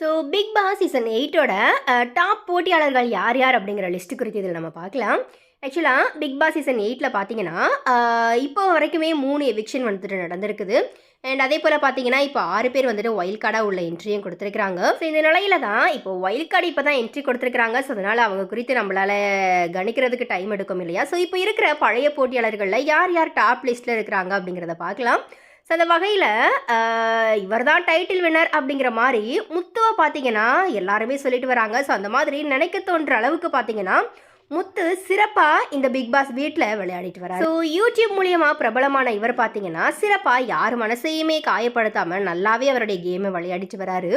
So Bigg Boss season எயிட்டோட top போட்டியாளர்கள் யார் யார் அப்படிங்கிற லிஸ்ட் குறித்து இதில் நம்ம பார்க்கலாம். ஆக்சுவலாக பிக் பாஸ் சீசன் எயிட்டில் பார்த்தீங்கன்னா இப்போ வரைக்குமே மூணு எவிக்ஷன் வந்துட்டு நடந்திருக்குது. அண்ட் அதே போல் பார்த்தீங்கன்னா இப்போ ஆறு பேர் வந்துட்டு ஒயில் கார்டாக உள்ள என்ட்ரியும் கொடுத்துருக்காங்க ஸோ இந்த நிலையில தான் இப்போ ஒயில் கார்டு இப்போ தான் என்ட்ரி கொடுத்துருக்காங்க ஸோ அதனால் அவங்க குறித்து நம்மளால் கணிக்கிறதுக்கு டைம் எடுக்கும் இல்லையா? ஸோ இப்போ இருக்கிற பழைய போட்டியாளர்களில் யார் யார் டாப் லிஸ்ட்டில் இருக்கிறாங்க அப்படிங்கிறத பார்க்கலாம். ஸோ அந்த வகையில் இவர் தான் டைட்டில் வின்னர் அப்படிங்கிற மாதிரி முத்துவை பார்த்தீங்கன்னா எல்லாருமே சொல்லிட்டு வராங்க. ஸோ அந்த மாதிரி நினைக்க தோன்ற அளவுக்கு பார்த்தீங்கன்னா முத்து சிறப்பாக இந்த பிக் பாஸ் வீட்டில் விளையாடிட்டு வராரு. ஸோ யூடியூப் மூலியமாக பிரபலமான இவர் பார்த்தீங்கன்னா சிறப்பாக யார் மனசையுமே காயப்படுத்தாமல் நல்லாவே அவருடைய கேமை விளையாடிட்டு வராரு.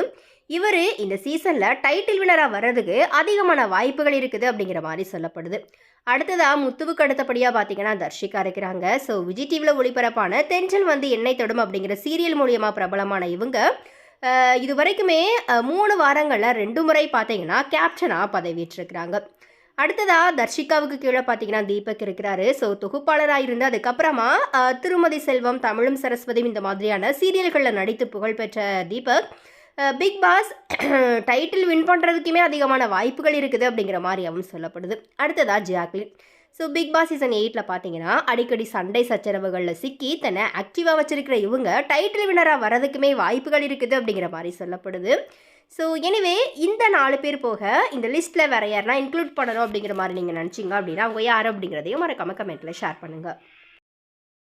இவர் இந்த சீசனில் டைட்டில் வினராக வர்றதுக்கு அதிகமான வாய்ப்புகள் இருக்குது அப்படிங்கிற மாதிரி சொல்லப்படுது. அடுத்ததாக முத்துவுக்கு அடுத்தபடியாக பார்த்தீங்கன்னா தர்ஷிகா இருக்கிறாங்க. ஸோ விஜய் டிவியில் ஒளிபரப்பான தென்றல் வந்து என்னை தொடும் அப்படிங்கிற சீரியல் மூலியமாக பிரபலமான இவங்க. இது வரைக்குமே மூணு வாரங்களில் ரெண்டு முறை பார்த்தீங்கன்னா கேப்டனாக பதவியேற்றிருக்கிறாங்க. அடுத்ததாக தர்ஷிகாவுக்கு கீழே பார்த்தீங்கன்னா தீபக் இருக்கிறாரு. ஸோ தொகுப்பாளராக இருந்து அதுக்கப்புறமா திருமதி செல்வம் தமிழும் சரஸ்வதியும் இந்த மாதிரியான சீரியல்களில் நடித்து புகழ்பெற்ற Deepak Bigg Boss title win பண்ணுறதுக்குமே அதிகமான வாய்ப்புகள் இருக்குது அப்படிங்கிற மாதிரியாகவும் சொல்லப்படுது. அடுத்ததாக Jacquline. So Bigg Boss season எயிட்டில் பார்த்தீங்கன்னா அடிக்கடி சண்டை சச்சரவுகளில் சிக்கி தன்னை ஆக்டிவாக வச்சிருக்கிற இவங்க டைட்டில் வினராக வரதுக்குமே வாய்ப்புகள் இருக்குது அப்படிங்கிற மாதிரி சொல்லப்படுது. ஸோ எனிவே இந்த நாலு பேர் போக இந்த லிஸ்ட்டில் வேறு யாருன்னா இன்க்ளூட் பண்ணணும் அப்படிங்கிற மாதிரி நீங்கள் நினச்சிங்க அப்படின்னா அவங்க யார் அப்படிங்கிறதையும் மறக்காமல் கமெண்ட்டில் ஷேர் பண்ணுங்கள்